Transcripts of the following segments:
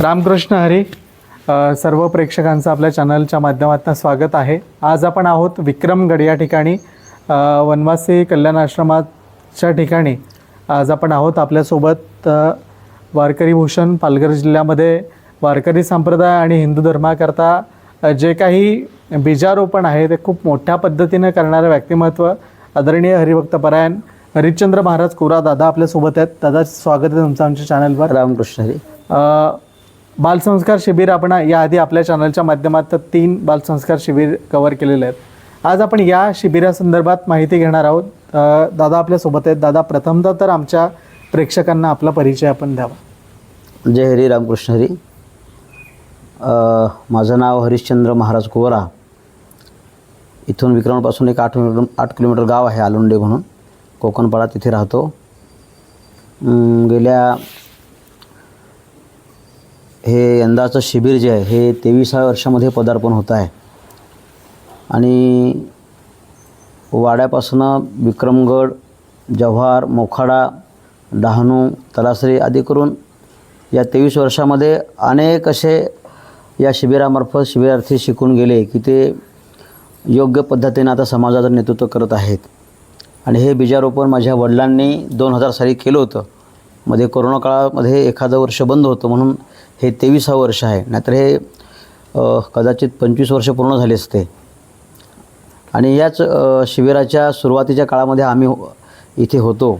रामकृष्ण हरी सर्व प्रेक्षकांचं आपल्या चॅनलच्या माध्यमातून स्वागत आहे. आज आपण आहोत विक्रमगड या ठिकाणी. वनवासी कल्याण आश्रमाच्या ठिकाणी. आज आपण आहोत आपल्यासोबत वारकरी भूषण पालघर जिल्ह्यामध्ये वारकरी संप्रदाय आणि हिंदू धर्माकरता जे काही बीजारोपण आहे ते खूप मोठ्या पद्धतीनं करणारं व्यक्तिमत्व आदरणीय हरिभक्तपरायण हरिश्चंद्र महाराज कोरा दादा आपल्यासोबत आहेत. दादा स्वागत आहे तुमचं आमच्या चॅनलवर रामकृष्ण हरी. बालसंस्कार शिबिर आपण याआधी आपल्या चॅनलच्या माध्यमातून तीन बालसंस्कार शिबिर कव्हर केलेले आहेत. आज आपण या शिबिरासंदर्भात माहिती घेणार आहोत. दादा आपल्यासोबत आहेत. दादा प्रथमतः तर आमच्या प्रेक्षकांना आपला परिचय आपण द्यावा. जय हरी रामकृष्ण हरी. माझं नाव हरिश्चंद्र महाराज कुवरा. इथून विक्रमपासून एक आठ किलोमीटर आठ किलोमीटर गाव आहे आलुंडे म्हणून. कोकणपाडा तिथे राहतो. गेल्या हे यंदाचं शिबिर जे आहे हे तेवीसाव्या वर्षामध्ये पदार्पण होत आहे. आणि वाड्यापासनं विक्रमगड जव्हार मोखाडा डहाणू तलासरी आदी करून या तेवीस वर्षामध्ये अनेक असे या शिबिरामार्फत शिबिरार्थी शिकून गेले की ते योग्य पद्धतीने आता समाजाचं नेतृत्व करत आहेत. आणि हे बीजारोपण माझ्या वडिलांनी दोन हजार साली केलं होतं. मध्ये कोरोना काळामध्ये एखादं वर्ष बंद होतं म्हणून हे तेविसावं वर्ष आहे. नाहीतर हे कदाचित पंचवीस वर्ष पूर्ण झाले असते. आणि याच शिबिराच्या सुरुवातीच्या काळामध्ये आम्ही इथे होतो.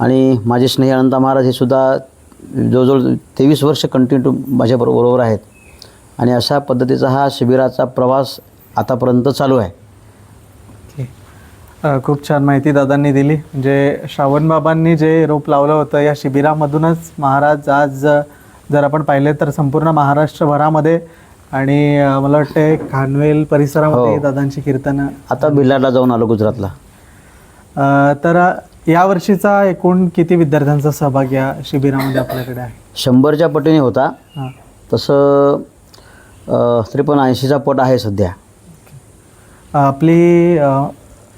आणि माझे स्नेही अनंता महाराज हे सुद्धा जवळजवळ तेवीस वर्ष कंटिन्यू माझ्या बरोबर आहेत. आणि अशा पद्धतीचा हा शिबिराचा प्रवास आतापर्यंत चालू आहे. खूप छान माहिती दादांनी दिली. म्हणजे श्रावण बाबांनी जे रोप लावलं होतं या शिबिरामधूनच महाराज आज जर आपण पाहिले तर संपूर्ण महाराष्ट्रभरामध्ये आणि अ, मला वाटते खानवेल परिसरामध्ये हो. दादांची कीर्तनं आता भिलाडला जाऊन आलो गुजरातला. अ, तर या वर्षीचा एकूण किती विद्यार्थ्यांचा सहभाग या शिबिरामध्ये आपल्याकडे आहे? शंभरच्या पटीने होता. हां. तसं अ, तरी पण ऐंशीचा पट आहे सध्या. आपली अ,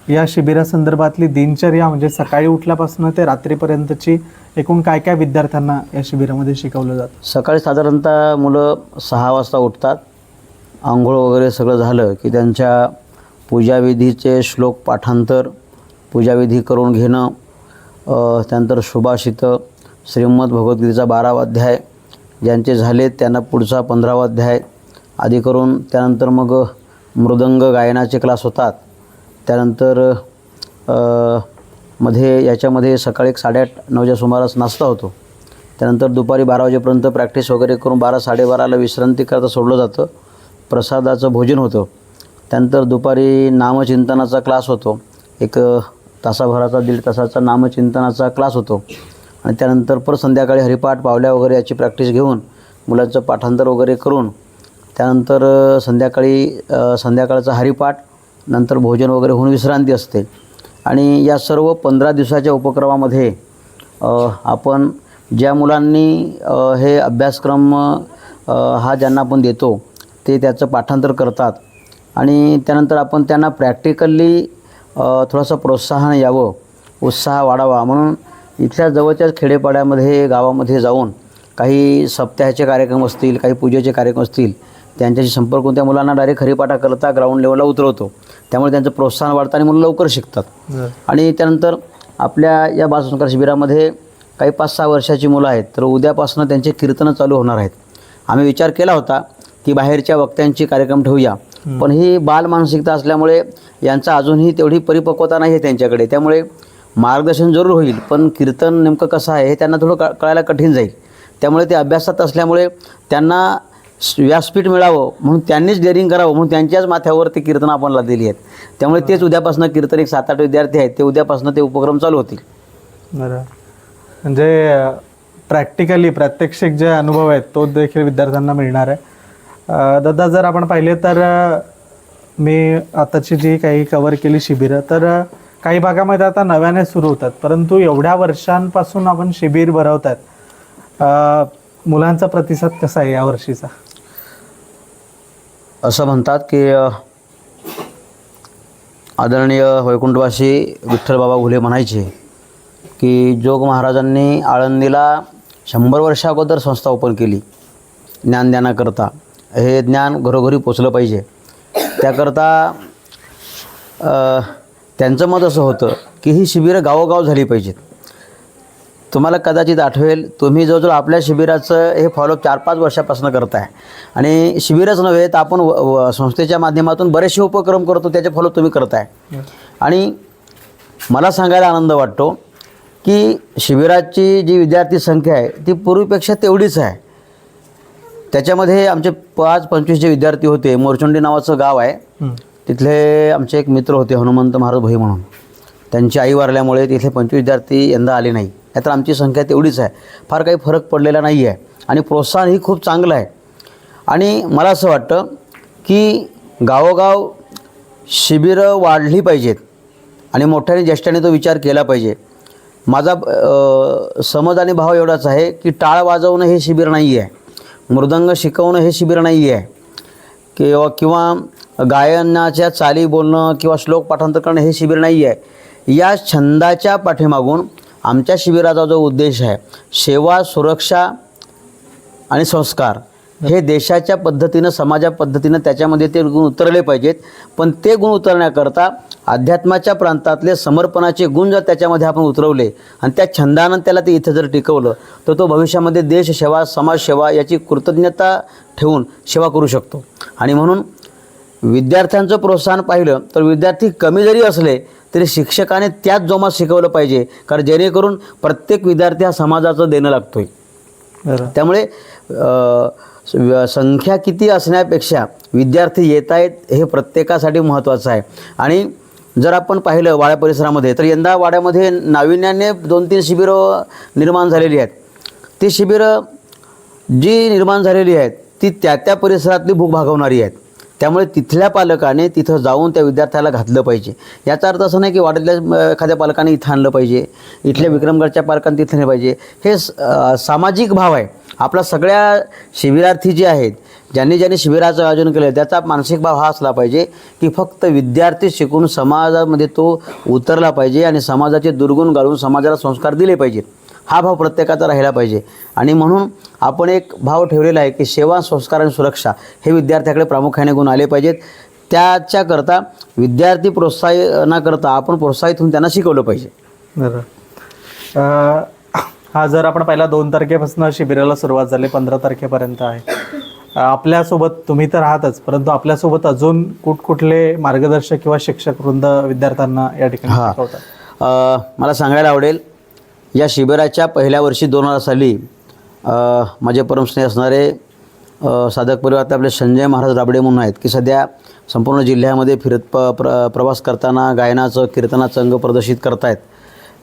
या शिबिरासंदर्भातली दिनचर्या म्हणजे सकाळी उठल्यापासून ते रात्रीपर्यंतची एकूण काय काय विद्यार्थ्यांना या शिबिरामध्ये शिकवलं जातं? सकाळी साधारणतः मुलं सहा वाजता उठतात. आंघोळ वगैरे सगळं झालं की त्यांच्या पूजाविधीचे श्लोक पाठांतर पूजाविधी करून घेणं त्यानंतर सुभाषित श्रीमद भगवद्गीतेचा बारावा अध्याय ज्यांचे झाले त्यांना पुढचा पंधरावा अध्याय आदी करून त्यानंतर मग मृदंग गायनाचे क्लास होतात. त्यानंतरमध्ये याच्यामध्ये सकाळी एक साडेआठ नऊच्या सुमारास नाश्ता होतो. त्यानंतर दुपारी बारा वाजेपर्यंत प्रॅक्टिस वगैरे करून बारा साडेबाराला विश्रांती करता सोडलं जातं. प्रसादाचं भोजन होतं. त्यानंतर दुपारी नामचिंतनाचा क्लास होतो. एक तासाभराचा दीड तासाचा नामचिंतनाचा क्लास होतो. आणि त्यानंतर परत संध्याकाळी हरिपाठ पावल्या वगैरे याची प्रॅक्टिस घेऊन मुलांचं पाठांतर वगैरे करून त्यानंतर संध्याकाळी संध्याकाळचा हरिपाठ नंतर भोजन वगैरे होऊन विश्रांती असते. आणि या सर्व पंधरा दिवसाच्या उपक्रमामध्ये आपण ज्या मुलांनी हे अभ्यासक्रम हा ज्यांना आपण देतो ते त्याचं पाठांतर करतात. आणि त्यानंतर आपण त्यांना प्रॅक्टिकली थोडंसं प्रोत्साहन यावं उत्साह वाढावा. म्हणून इथल्या जवळच्याच खेडेपाड्यामध्ये गावामध्ये जाऊन काही सप्ताहाचे कार्यक्रम असतील काही पूजेचे कार्यक्रम असतील त्यांच्याशी संपर्क करून त्या मुलांना डायरेक्ट हरिपाठा करता ग्राउंड लेवलला उतरवतो. त्यामुळे त्यांचं प्रोत्साहन वाढतं आणि मुलं लवकर शिकतात. आणि त्यानंतर आपल्या या बालसंस्कार शिबिरामध्ये काही पाच सहा वर्षाची मुलं आहेत तर उद्यापासून त्यांचे कीर्तनं चालू होणार आहेत. आम्ही विचार केला होता की बाहेरच्या वक्त्यांची कार्यक्रम ठेवूया. पण ही बाल मानसिकता असल्यामुळे यांचा अजूनही तेवढी परिपक्वता नाही आहे त्यांच्याकडे. त्यामुळे मार्गदर्शन जरूर होईल पण कीर्तन नेमकं कसं आहे हे त्यांना थोडं क कळायला कठीण जाईल. त्यामुळे ते अभ्यासात असल्यामुळे त्यांना व्यासपीठ मिळावं म्हणून त्यांनीच डेअरिंग करावं म्हणून त्यांच्याच माथ्यावर ते कीर्तन आपणला दिली आहेत. त्यामुळे तेच उद्यापासून कीर्तन एक सात आठ विद्यार्थी आहेत ते उद्यापासून ते उपक्रम चालू होतील. बरं. म्हणजे प्रॅक्टिकली प्रात्यक्षिक जे अनुभव आहेत तो देखील विद्यार्थ्यांना मिळणार आहे. दादा जर आपण पाहिले तर मी आताची जी काही कवर केली शिबिरं तर काही भागामध्ये आता नव्याने सुरू होतात परंतु एवढ्या वर्षांपासून आपण शिबिर भरवतात आहेत मुलांचा प्रतिसाद कसा आहे या वर्षीचा? असं म्हणतात की आदरणीय वैकुंठवासी विठ्ठलबाबा घुले म्हणायचे की जोग महाराजांनी आळंदीला शंभर वर्षा अगोदर संस्था ओपन केली ज्ञानदानाकरता हे ज्ञान घरोघरी पोचलं पाहिजे. त्याकरता त्यांचं मत असं होतं की ही शिबिरं गावोगाव झाली पाहिजेत. तुम्हाला कदाचित आठवेल तुम्ही जवळजवळ आपल्या शिबिराचं हे फॉलोअप चार पाच वर्षापासून करताय आणि शिबिरच नव्हे तर आपण संस्थेच्या माध्यमातून बरेचसे उपक्रम करतो त्याचे फॉलोअप तुम्ही करताय. आणि मला सांगायला आनंद वाटतो की शिबिराची जी विद्यार्थी संख्या आहे ती पूर्वीपेक्षा तेवढीच आहे. त्याच्यामध्ये आमचे पाच पंचवीस जे विद्यार्थी होते मोरचोंडी नावाचं गाव आहे. तिथले आमचे एक मित्र होते हनुमंत महाराज भाई म्हणून. त्यांची आई वारल्यामुळे तिथले पंचवीस विद्यार्थी यंदा आले नाही. तर आमची संख्या तेवढीच आहे. फार काही फरक पडलेला नाही आहे आणि प्रोत्साहन ही खूप चांगलं आहे. आणि मला असं वाटतं की गावोगाव शिबिरं वाढली पाहिजेत. आणि मोठ्याने ज्येष्ठाने तो विचार केला पाहिजे. माझा समज आणि भाव एवढाच आहे की टाळ वाजवणं हे शिबिर नाही आहे मृदंग शिकवणं हे शिबिर नाही आहे किंवा किंवा गायनाच्या चाली बोलणं किंवा श्लोक पाठांतर करणं हे शिबिर नाही आहे या छंदाच्या पाठीमागून आमच्या शिबिराचा जो उद्देश आहे सेवा सुरक्षा आणि संस्कार हे देशाच्या पद्धतीनं समाजा पद्धतीनं त्याच्यामध्ये ते गुण उतरले पाहिजेत. पण ते गुण उतरण्याकरता अध्यात्माच्या प्रांतातले समर्पणाचे गुण जर त्याच्यामध्ये आपण उतरवले आणि त्या छंदानं त्याला ते इथं जर टिकवलं तर तो भविष्यामध्ये देशसेवा समाजसेवा याची कृतज्ञता ठेवून सेवा करू शकतो. आणि म्हणून विद्यार्थ्यांचं प्रोत्साहन पाहिलं तर विद्यार्थी कमी जरी असले तरी शिक्षकाने त्याच जोमात शिकवलं पाहिजे. कारण जेणेकरून प्रत्येक विद्यार्थी हा समाजाचं देणं लागतोय. बरं. त्यामुळे संख्या किती असण्यापेक्षा विद्यार्थी येत आहेत हे प्रत्येकासाठी महत्त्वाचं आहे. आणि जर आपण पाहिलं वाड्या परिसरामध्ये तर यंदा वाड्यामध्ये नाविन्याने दोन तीन शिबिरं निर्माण झालेली आहेत. ती शिबिरं जी निर्माण झालेली आहेत ती त्या त्या परिसरातली भूक भागवणारी आहेत. त्यामुळे तिथल्या पालकाने तिथं जाऊन त्या विद्यार्थ्याला घातलं पाहिजे. याचा अर्थ असं नाही की वाड्यातल्या अ, एखाद्या पालकाने इथं आणलं पाहिजे. इथल्या विक्रमगडच्या पालकांनी तिथं नाही पाहिजे. हे सामाजिक भाव आहे. आपला सगळ्या शिबिरार्थी जे आहेत ज्यांनी ज्यांनी शिबिराचं आयोजन केलं त्याचा मानसिक भाव हा असला पाहिजे की फक्त विद्यार्थी शिकून समाजामध्ये तो उतरला पाहिजे आणि समाजाचे दुर्गुण घालून समाजाला संस्कार दिले पाहिजेत. हा भाव प्रत्येकाचा राहिला पाहिजे. आणि म्हणून आपण एक भाव ठेवलेला आहे की सेवा संस्कार आणि सुरक्षा हे विद्यार्थ्याकडे प्रामुख्याने गुण आले पाहिजेत. त्याच्याकरता विद्यार्थी प्रोत्साहनाकरता आपण प्रोत्साहित होऊन त्यांना शिकवलं पाहिजे. बरं. हा जर आपण पहिला दोन तारखेपासून शिबिराला सुरुवात झाली पंधरा तारखेपर्यंत आहे. आपल्यासोबत तुम्ही तर आहातच परंतु आपल्यासोबत अजून कुठकुठले मार्गदर्शक किंवा शिक्षक वृंद विद्यार्थ्यांना या ठिकाणी मला सांगायला आवडेल या शिबिराच्या पहिल्या वर्षी दोन हजार साली माझे परमस्नेही असणारे साधक परिवारात आपले संजय महाराज राबडे म्हणून आहेत की सध्या संपूर्ण जिल्ह्यामध्ये फिरत प प्र प्रवास करताना गायनाचं कीर्तनाचं अंग प्रदर्शित करतायत.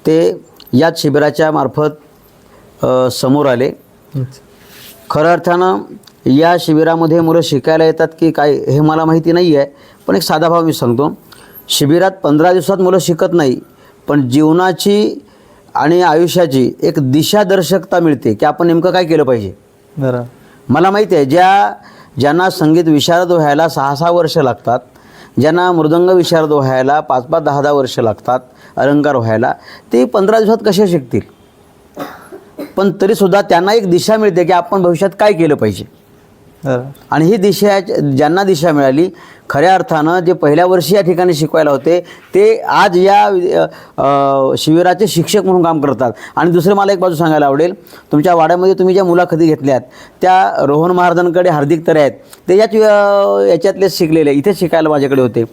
ते याच शिबिराच्या मार्फत समोर आले. खरं अर्थानं या शिबिरामध्ये मुलं शिकायला येतात की काय हे मला माहिती नाही आहे पण एक साधा भाव मी सांगतो. शिबिरात पंधरा दिवसात मुलं शिकत नाही पण जीवनाची आणि आयुष्याची एक दिशादर्शकता मिळते की आपण नेमकं काय केलं पाहिजे. बरं. मला माहिती आहे ज्या ज्यांना संगीत विशारद व्हायला सहा सहा वर्ष लागतात ज्यांना मृदंग विशारद व्हायला पाच पाच दहा दहा वर्ष लागतात अलंकार व्हायला ते पंधरा दिवसात कसे शिकतील? पण तरीसुद्धा त्यांना एक दिशा मिळते की आपण भविष्यात काय केलं पाहिजे. आणि ही दिशा ज्यांना दिशा मिळाली खऱ्या अर्थानं जे पहिल्या वर्षी या ठिकाणी शिकवायला होते ते आज या शिबिराचे शिक्षक म्हणून काम करतात. आणि दुसरं मला एक बाजू सांगायला आवडेल. तुमच्या वाड्यामध्ये तुम्ही ज्या मुलाखती घेतल्यात त्या रोहन महाराजांकडे हार्दिक तरे आहेत. ते याच याच्यातलेच शिकलेले इथेच शिकायला माझ्याकडे होते.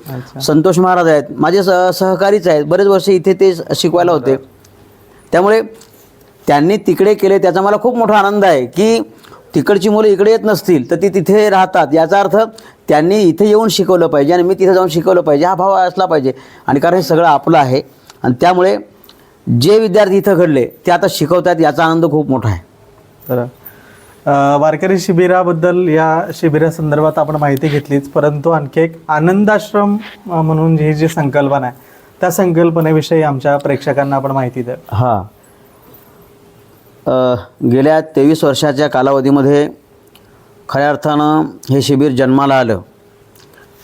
संतोष महाराज आहेत. माझे सह सहकारीच आहेत. बरेच वर्ष इथे ते शिकवायला होते. त्यामुळे त्यांनी तिकडे केले त्याचा मला खूप मोठा आनंद आहे की तिकडची मुलं इकडे येत नसतील तर ती तिथे राहतात. याचा अर्थ त्यांनी इथे येऊन शिकवलं पाहिजे आणि मी तिथे जाऊन शिकवलं पाहिजे. हा भाव असला पाहिजे. आणि कारण हे सगळं आपलं आहे. आणि त्यामुळे जे विद्यार्थी इथं घडले ते आता शिकवतात याचा आनंद खूप मोठा आहे. तर वारकरी शिबिराबद्दल या शिबिरासंदर्भात आपण माहिती घेतलीच. परंतु आणखी एक आनंदाश्रम म्हणून ही जी संकल्पना आहे त्या संकल्पनेविषयी आमच्या प्रेक्षकांना आपण माहिती द्या. हां. गेल्या तेवीस वर्षाच्या कालावधीमध्ये खऱ्या अर्थानं हे शिबिर जन्माला आलं.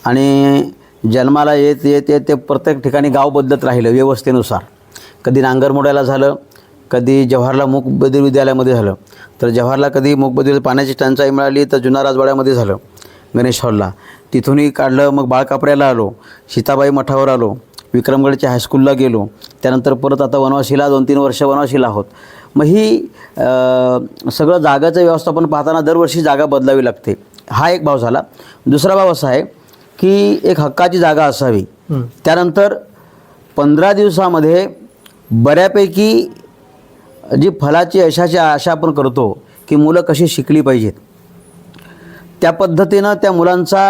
आणि जन्माला येत येत येत ते प्रत्येक ठिकाणी गाव बदलत राहिलं व्यवस्थेनुसार. कधी नांगरमोड्याला झालं कधी जवाहरला मूक विद्यालयामध्ये झालं. तर जव्हारला कधी मूकबधीर पाण्याची टंचाई मिळाली तर जुना राजवाड्यामध्ये झालं गणेश हॉलला. तिथूनही काढलं मग बाळकापड्याला आलो सीताबाई मठावर आलो विक्रमगडच्या हायस्कूलला गेलो. त्यानंतर परत आता वनवासीला दोन तीन वर्ष वनवासीला आहोत. मग ही सगळं जागाचं व्यवस्थापन पाहताना दरवर्षी जागा बदलावी लागते. हा एक भाव झाला. दुसरा भाव असा आहे की एक हक्काची जागा असावी. त्यानंतर पंधरा दिवसामध्ये बऱ्यापैकी जी फलाची यशाची आशा आपण करतो की मुलं कशी शिकली पाहिजेत. त्या पद्धतीनं त्या मुलांचा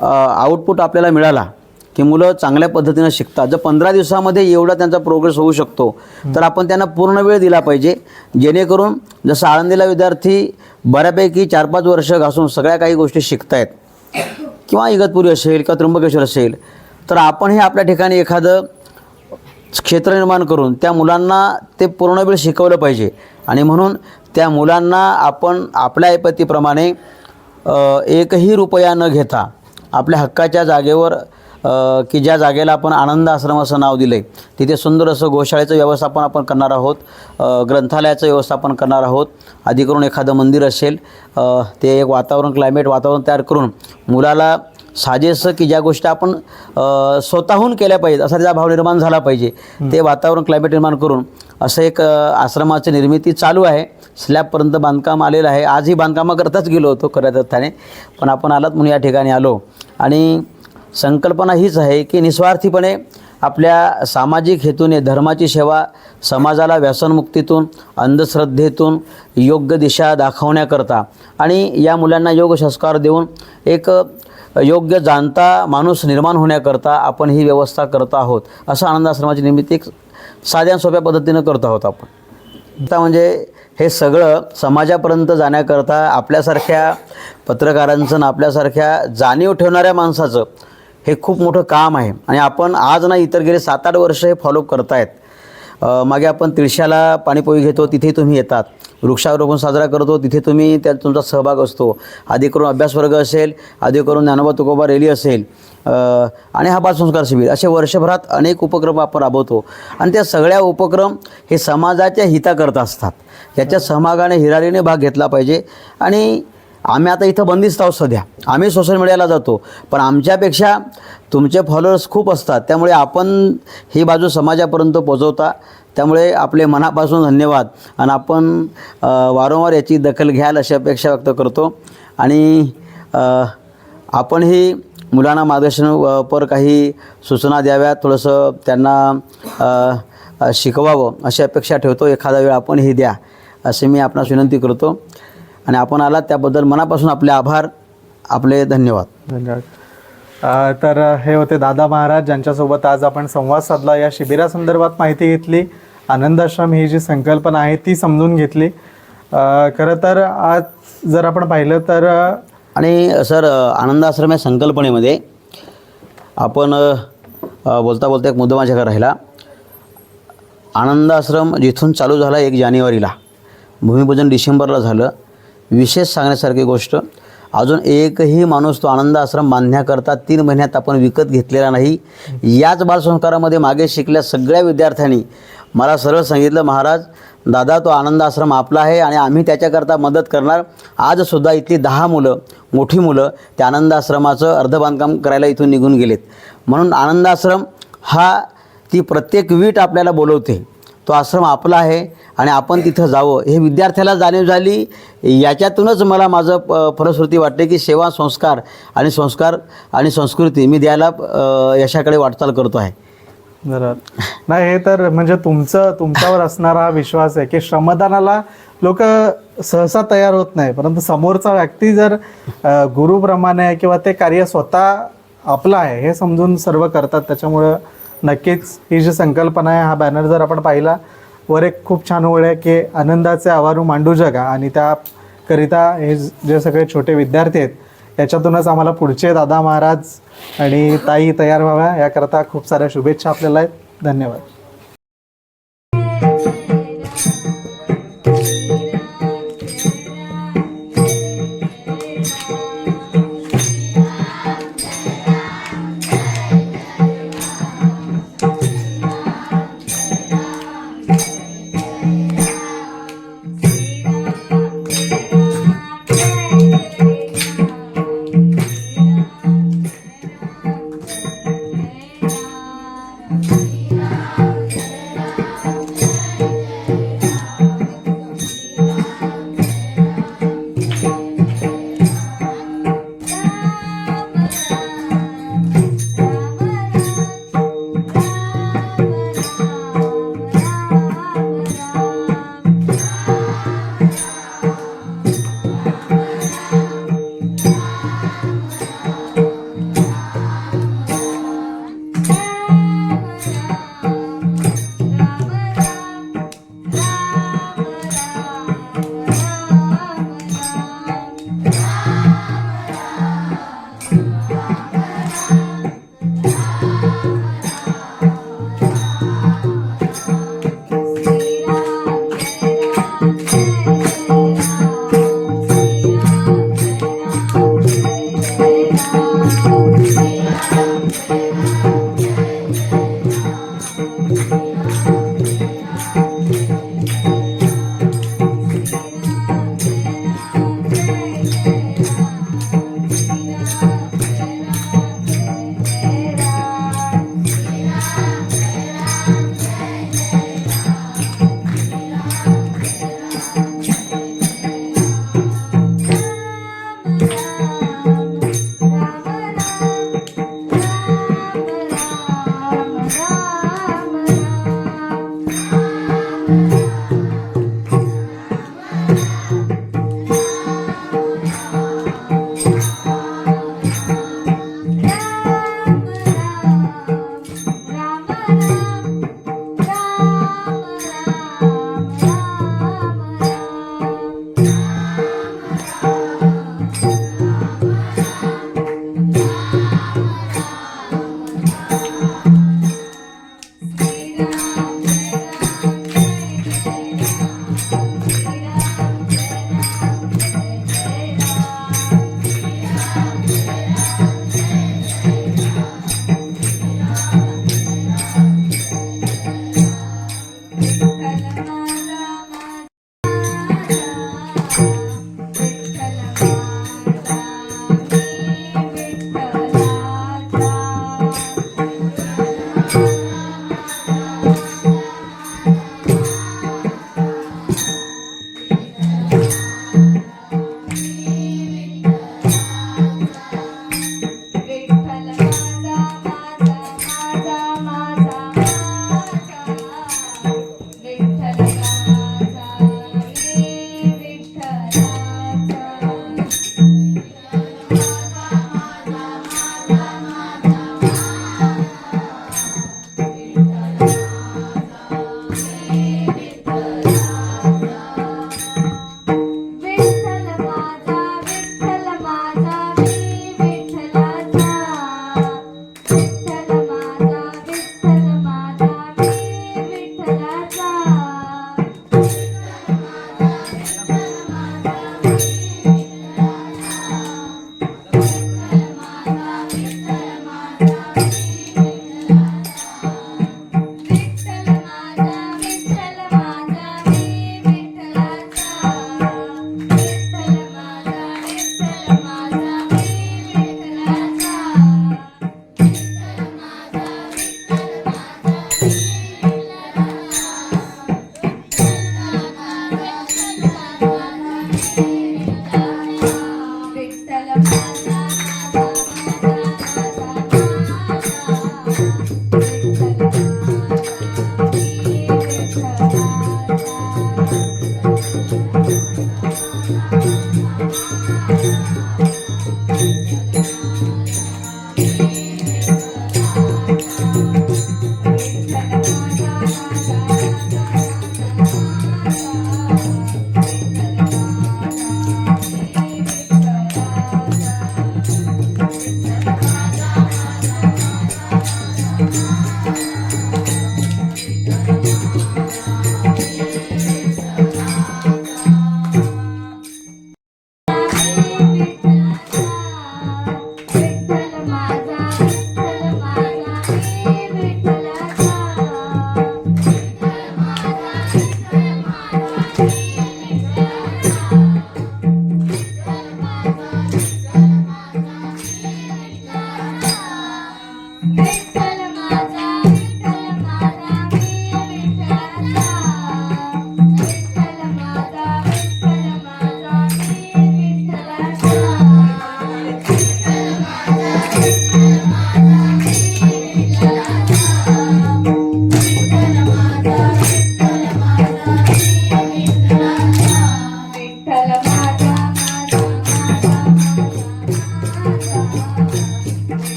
आउटपुट आपल्याला मिळाला. की मुलं चांगल्या पद्धतीनं शिकतात. जर पंधरा दिवसामध्ये एवढा त्यांचा प्रोग्रेस होऊ शकतो तर आपण त्यांना पूर्ण वेळ दिला पाहिजे. जेणेकरून जसं आळंदीला विद्यार्थी बऱ्यापैकी चार पाच वर्ष घासून सगळ्या काही गोष्टी शिकतायत किंवा इगतपुरी असेल किंवा त्र्यंबकेश्वर असेल तर आपणही आपल्या ठिकाणी एखादं क्षेत्र निर्माण करून त्या मुलांना ते पूर्ण वेळ शिकवलं पाहिजे. आणि म्हणून त्या मुलांना आपण आपल्या ऐपतीप्रमाणे एकही रुपया न घेता आपल्या हक्काच्या जागेवर की ज्या जागेला आपण आनंद आश्रम असं नाव दिलं आहे तिथे सुंदर असं गोशाळेचं व्यवस्थापन आपण करणार आहोत ग्रंथालयाचं व्यवस्थापन करणार आहोत आधी करून एखादं मंदिर असेल ते एक वातावरण क्लायमेट वातावरण तयार करून मुलाला साजेसं की ज्या गोष्टी आपण स्वतःहून केल्या पाहिजेत असा त्याचा भाव निर्माण झाला पाहिजे ते वातावरण क्लायमेट निर्माण करून असं एक आश्रमाची निर्मिती चालू आहे स्लॅबपर्यंत बांधकाम आलेलं आहे आजही बांधकामाकरताच गेलो होतो खऱ्या अर्थाने पण आपण आलात म्हणून या ठिकाणी आलो. आणि संकल्पना हीच आहे की निस्वार्थीपणे आपल्या सामाजिक हेतूने धर्माची सेवा समाजाला व्यसनमुक्तीतून अंधश्रद्धेतून योग्य दिशा दाखवण्याकरता आणि या मुलांना योग संस्कार देऊन एक योग्य जाणता माणूस निर्माण होण्याकरता आपण ही व्यवस्था करत आहोत. असं आनंद आश्रमाची निर्मिती एक साध्या सोप्या पद्धतीनं करत आहोत आपण. आता म्हणजे हे सगळं समाजापर्यंत जाण्याकरता आपल्यासारख्या पत्रकारांचं आणि आपल्यासारख्या जाणीव ठेवणाऱ्या माणसाचं हे खूप मोठं काम आहे. आणि आपण आज ना इतर गेले सात आठ वर्ष हे फॉलो करतायत. मागे आपण तिळशाला पाणीपोळी घेतो तिथे तुम्ही येतात. वृक्षारोपण साजरा करतो तिथे तुम्ही त्यात तुमचा सहभाग असतो. आधी करून अभ्यास वर्ग असेल आधी करून ज्ञानोबा तुकोबा रॅली असेल आणि हा बालसंस्कार शिबिर. असे वर्षभरात अनेक उपक्रम आपण राबवतो. आणि त्या सगळ्या उपक्रम हे समाजाच्या हिताकरता असतात. याच्या सहभागाने हिरारीने भाग घेतला पाहिजे. आणि आम्ही आता इथं बंदिस्त आहोत सध्या. आम्ही सोशल मीडियाला जातो. पण आमच्यापेक्षा तुमचे फॉलोअर्स खूप असतात. त्यामुळे आपण ही बाजू समाजापर्यंत पोचवता त्यामुळे आपले मनापासून धन्यवाद. आणि आपण वारंवार याची दखल घ्याल अशी अपेक्षा व्यक्त करतो. आणि आपणही मुलांना मार्गदर्शन पर काही सूचना द्याव्यात. थोडंसं त्यांना शिकवावं अशी अपेक्षा ठेवतो. एखादा वेळ आपण ही द्या असे मी आपणास विनंती करतो. आणि आपण आलात त्याबद्दल मनापासून आपले आभार आपले धन्यवाद. धन्यवाद. तर हे होते दादा महाराज ज्यांच्यासोबत आज आपण संवाद साधला. या शिबिरासंदर्भात माहिती घेतली. आनंदाश्रम ही जी संकल्पना आहे ती समजून घेतली. खरं तर आज जर आपण पाहिलं तर आणि सर आनंद आश्रम या संकल्पनेमध्ये आपण बोलता बोलता एक मुद्दा माझ्याकडे राहिला. आनंद आश्रम जिथून चालू झाला एक जानेवारीला. भूमिपूजन डिसेंबरला झालं. विशेष सांगण्यासारखी गोष्ट अजून एकही माणूस तो आनंद आश्रम बांधण्याकरता तीन महिन्यात आपण विकत घेतलेला नाही. याच बालसंस्कारामध्ये मागे शिकल्या सगळ्या विद्यार्थ्यांनी मला सरळ सांगितलं महाराज दादा तो आनंद आश्रम आपला आहे आणि आम्ही त्याच्याकरता मदत करणार. आजसुद्धा इथली दहा मुलं मोठी मुलं त्या आनंद आश्रमाचं अर्ध बांधकाम करायला इथून निघून गेलेत. म्हणून आनंद आश्रम हा ती प्रत्येक वीट आपल्याला बोलवते. तो आश्रम आपला आहे आणि आपण तिथं जावं. हे विद्यार्थ्याला जाणीव झाली. याच्यातूनच मला माझं प- फलश्रुती वाटते की सेवा संस्कार आणि संस्कार आणि संस्कृती मी द्यायला यशाकडे वाटचाल करतो आहे. बरोबर नाही हे तर म्हणजे तुमचं तुमच्यावर असणारा हा विश्वास आहे की श्रमदानाला लोक सहसा तयार होत नाही. परंतु समोरचा व्यक्ती जर गुरुप्रमाणे किंवा ते कार्य स्वतः आपलं आहे हे समजून सर्व करतात. त्याच्यामुळं नक्कीच ही जी संकल्पना आहे हा बॅनर जर आपण पाहिला वर एक खूप छान ओळ आहे की आनंदाचे आवारू मांडू जगा. आणि त्याकरिता हे जे सगळे छोटे विद्यार्थी आहेत याच्यातूनच आम्हाला पुढचे दादा महाराज आणि ताई तयार व्हाव्या याकरता खूप साऱ्या शुभेच्छा आपल्याला आहेत. धन्यवाद.